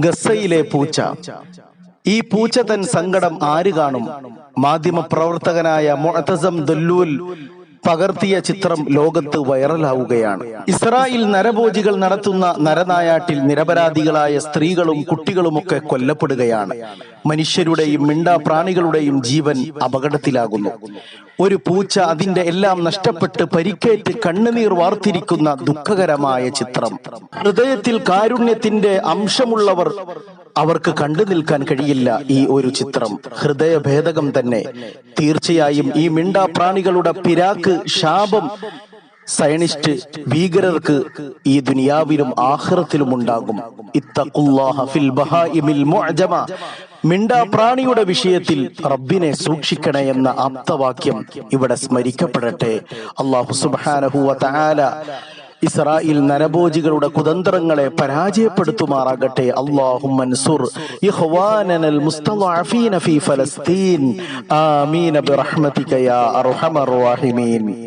ഗസയിലെ പൂച്ച. ഈ പൂച്ച തൻ സങ്കടം ആര് കാണും? മാധ്യമ പ്രവർത്തകനായ മുഅത്തസം ദല്ലൂൽ പകർത്തിയ ചിത്രം ലോകത്ത് വൈറലാവുകയാണ്. ഇസ്രായേൽ നരഭോജികൾ നടത്തുന്ന നരനായാട്ടിൽ നിരപരാധികളായ സ്ത്രീകളും കുട്ടികളുമൊക്കെ കൊല്ലപ്പെടുകയാണ്. മനുഷ്യരുടെയും മിണ്ടാ പ്രാണികളുടെയും ജീവൻ അപകടത്തിലാകുന്നു. ഒരു പൂച്ച അതിന്റെ എല്ലാം നഷ്ടപ്പെട്ട് പരിക്കേറ്റ് കണ്ണുനീർ വാർത്തിരിക്കുന്ന ദുഃഖകരമായ ചിത്രം. ഹൃദയത്തിൽ കാരുണ്യത്തിന്റെ അംശമുള്ളവർ അവർക്ക് കണ്ടു നിൽക്കാൻ കഴിയില്ല ഈ ഒരു ചിത്രം. ഹൃദയഭേദകം തന്നെ. തീർച്ചയായും ഈ മിണ്ടാ പ്രാണികളുടെ പിരാക്ക് ശാപം സയനിസ്റ്റ് ഭീകരർക്ക് ഈ ദുനിയാവിലും ആഹ്റത്തിലും ഉണ്ടാകും. മിണ്ടാ പ്രാണിയുടെ വിഷയത്തിൽ റബ്ബിനെ സൂക്ഷിക്കണേ എന്ന ആപ്തവാക്യം ഇവിടെ സ്മരിക്കപ്പെടട്ടെ. അള്ളാഹു സുബാനഹുവ വ തആല ഇസ്രായേൽ നരഭോജികളുടെ കുതന്ത്രങ്ങളെ പരാജയപ്പെടുത്തുമാറാകട്ടെ. മൻസുർ ഇഖ്വാനനൽ ഫലസ്തീൻ. ആമീൻ. ബിറഹ്മതിക യാ അർഹമർ റഹീമീൻ.